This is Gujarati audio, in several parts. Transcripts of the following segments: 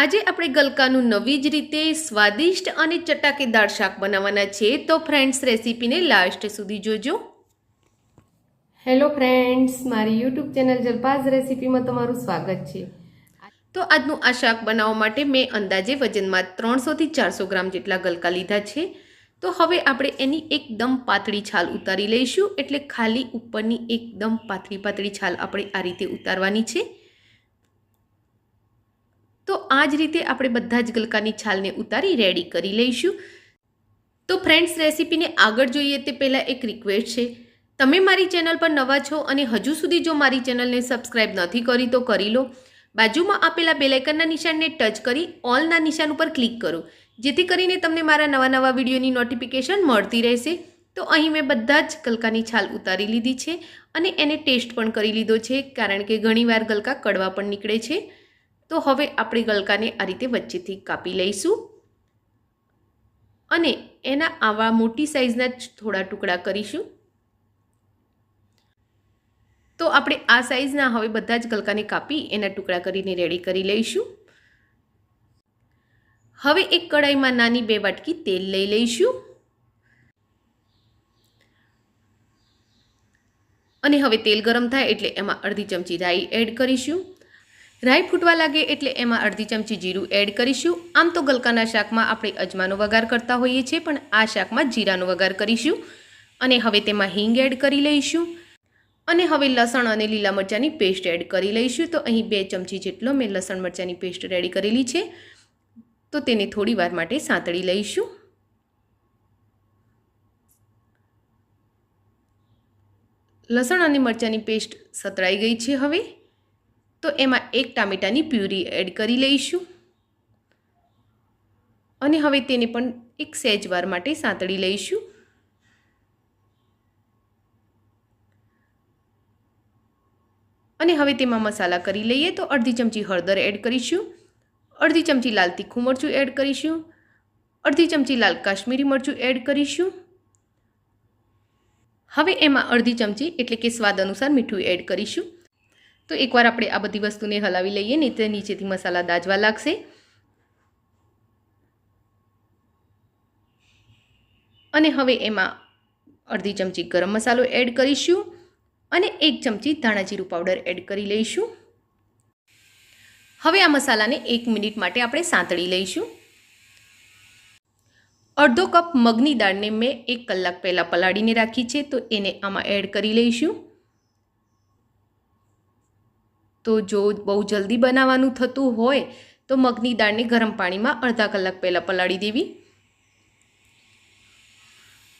આજે આપણે ગલકાનું નવી જ રીતે સ્વાદિષ્ટ અને ચટાકેદાર શાક બનાવવાના છે તો ફ્રેન્ડ્સ રેસીપીને લાસ્ટ સુધી જોજો. હેલો ફ્રેન્ડ્સ મારી યુટ્યુબ ચેનલ જલપાઝ રેસીપીમાં તમારું સ્વાગત છે. તો આજનું આ શાક બનાવવા માટે મેં અંદાજે વજનમાં ત્રણસોથી ચારસો ગ્રામ જેટલા ગલકા લીધા છે. તો હવે આપણે એની એકદમ પાતળી છાલ ઉતારી લઈશું એટલે ખાલી ઉપરની એકદમ પાતળી પાતળી છાલ આપણે આ રીતે ઉતારવાની છે. તો આ જ રીતે આપણે બધા જ ગલકાની છાલને ઉતારી રેડી કરી લઈશું. તો ફ્રેન્ડ્સ રેસીપીને આગળ જોઈએ તે પહેલાં એક રિક્વેસ્ટ છે. તમે મારી ચેનલ પર નવા છો અને હજુ સુધી જો મારી ચેનલને સબસ્ક્રાઇબ નથી કરી તો કરી લો. બાજુમાં આપેલા બેલાઇકનના નિશાનને ટચ કરી ઓલના નિશાન ઉપર ક્લિક કરો. જેથી કરીને તમને મારા નવા નવા વિડીયોની નોટિફિકેશન મળતી રહેશે. તો અહીં મેં બધા જ ગલકાની છાલ ઉતારી લીધી છે અને એને ટેસ્ટ પણ કરી લીધો છે, કારણ કે ઘણીવાર ગલકા કડવા પણ નીકળે છે. તો હવે આપણે ગલકાને આ રીતે વચ્ચેથી કાપી લઈશું. અને એના આવા મોટી સાઇઝના થોડા ટુકડા કરીશું. તો આપણે આ સાઇઝના હવે બધા જ ગલકાને કાપી એના ટુકડા કરીને રેડી કરી લઈશું. હવે એક કડાઈમાં નાની બે વાટકી તેલ લઈ લઈશું. અને હવે તેલ ગરમ થાય એટલે એમાં અડધી ચમચી રાઈ એડ કરીશું. રાઈ ફૂટવા લાગે એટલે એમાં અડધી ચમચી જીરું એડ કરીશું. આમ તો ગલકાના શાકમાં આપણે અજમાનો વઘાર કરતા હોઈએ છીએ, પણ આ શાકમાં જીરાનો વઘાર કરીશું અને હવે તેમાં હિંગ એડ કરી લઈશું. અને હવે લસણ અને લીલા મરચાંની પેસ્ટ એડ કરી લઈશું. તો અહીં બે ચમચી જેટલો મેં લસણ મરચાંની પેસ્ટ રેડી કરેલી છે. તો તેને થોડી વાર માટે સાંતળી લઈશું. લસણ અને મરચાંની પેસ્ટ સતળાઈ ગઈ છે હવે. તો એમાં એક ટામેટાની પ્યુરી એડ કરી લઈશું. અને હવે તેને પણ એક સહેજવાર માટે સાંતળી લઈશું. અને હવે તેમાં મસાલા કરી લઈએ તો અડધી ચમચી હળદર એડ કરીશું. અડધી ચમચી લાલ તીખું મરચું એડ કરીશું. અડધી ચમચી લાલ કાશ્મીરી મરચું એડ કરીશું. હવે એમાં અડધી ચમચી એટલે કે સ્વાદ અનુસાર મીઠું એડ કરીશું. તો એકવાર આપણે આ બધી વસ્તુને હલાવી લઈએ નહીં તે નીચેથી મસાલા દાજવા લાગશે. અને હવે એમાં અડધી ચમચી ગરમ મસાલો એડ કરીશું અને એક ચમચી ધાણા જીરું પાવડર એડ કરી લઈશું. હવે આ મસાલાને એક મિનિટ માટે આપણે સાંતળી લઈશું. અડધો કપ મગની દાળને મેં એક કલાક પહેલાં પલાળીને રાખી છે, તો એને આમાં એડ કરી લઈશું. તો જો બહુ જલ્દી બનાવવાનું થતું હોય, તો મગની દાળને ગરમ પાણીમાં અડધા કલાક પહેલાં પલાળી દેવી.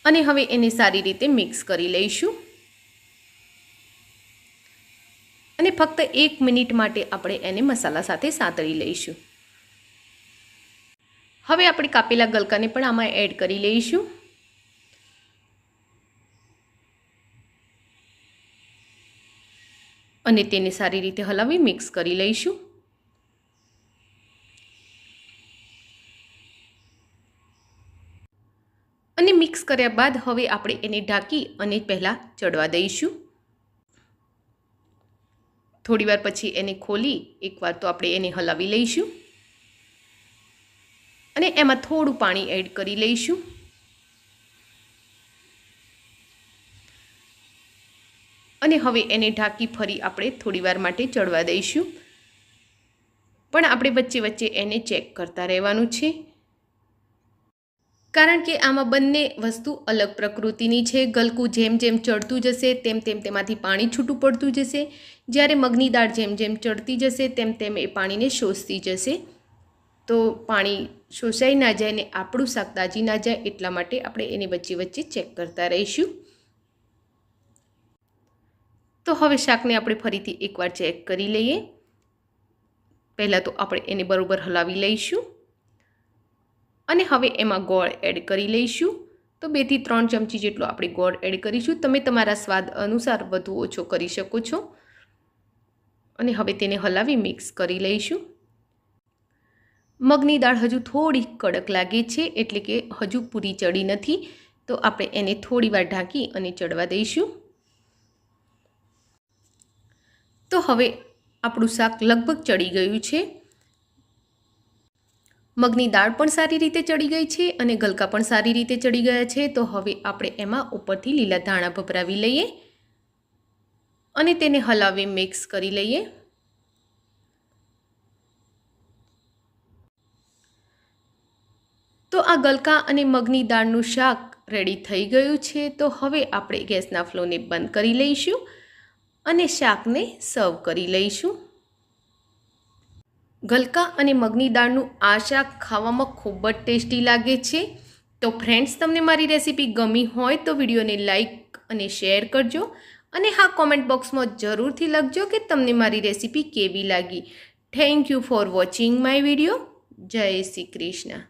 અને હવે એને સારી રીતે મિક્સ કરી લઈશું. અને ફક્ત એક મિનિટ માટે આપણે એને મસાલા સાથે સાંતળી લઈશું. હવે આપણે કાપેલા ગલકાને પણ આમાં એડ કરી લઈશું. અને તેને સારી રીતે હલાવી મિક્સ કરી લઈશું. અને મિક્સ કર્યા બાદ હવે આપણે એને ઢાંકી અને પહેલાં ચડવા દઈશું. થોડીવાર પછી એને ખોલી એકવાર તો આપણે એને હલાવી લઈશું. અને એમાં થોડું પાણી એડ કરી લઈશું. અને હવે એને ઢાંકી ફરી આપણે થોડીવાર માટે ચડવા દઈશું. પણ આપણે વચ્ચે વચ્ચે એને ચેક કરતા રહેવાનું છે. કારણ કે આમાં બંને વસ્તુ અલગ પ્રકૃતિની છે. ગલકું જેમ જેમ ચડતું જશે, તેમ તેમ તેમાંથી પાણી છૂટું પડતું જશે. જ્યારે મગની દાળ જેમ જેમ ચડતી જશે, તેમ તેમ એ પાણીને શોષતી જશે. તો પાણી શોષાઈ ના જાય ને આપણું શાક દાજી ના જાય, એટલા માટે આપણે એને વચ્ચે વચ્ચે ચેક કરતા રહીશું. તો હવે શાકને આપણે ફરીથી એકવાર ચેક કરી લઈએ. પહેલાં તો આપણે એને બરાબર હલાવી લઈશું. અને હવે એમાં ગોળ એડ કરી લઈશું. તો બેથી ત્રણ ચમચી જેટલો આપણે ગોળ એડ કરીશું. તમે તમારા સ્વાદ અનુસાર વધુ ઓછો કરી શકો છો. અને હવે તેને હલાવી મિક્સ કરી લઈશું. મગની દાળ હજુ થોડી કડક લાગે છે, એટલે કે હજુ પૂરી ચડી નથી. તો આપણે એને થોડી વાર ઢાંકી અને ચડવા દઈશું તો હવે આપણું શાક લગભગ ચડી ગયું છે. મગની દાળ પણ સારી રીતે ચડી ગઈ છે અને ગલકા પણ સારી રીતે ચડી ગયા છે. તો હવે આપણે એમાં ઉપરથી લીલા ધાણા ભભરાવી લઈએ અને તેને હલાવે મિક્સ કરી લઈએ. તો આ ગલકા અને મગની દાળનું શાક રેડી થઈ ગયું છે. તો હવે આપણે ગેસના ફ્લોને બંધ કરી લઈશું. અને શાકને સર્વ કરી લઈશું. ગલકા અને મગની દાળનું આ શાક ખાવામાં ખૂબ જ ટેસ્ટી લાગે છે. તો ફ્રેન્ડ્સ, તમને મારી રેસીપી ગમી હોય તો વિડીયોને લાઈક અને શેર કરજો અને હા, કોમેન્ટ બોક્સમાં જરૂરથી લખજો કે તમને મારી રેસીપી કેવી લાગી. Thank you for watching my video. જય શ્રી કૃષ્ણ.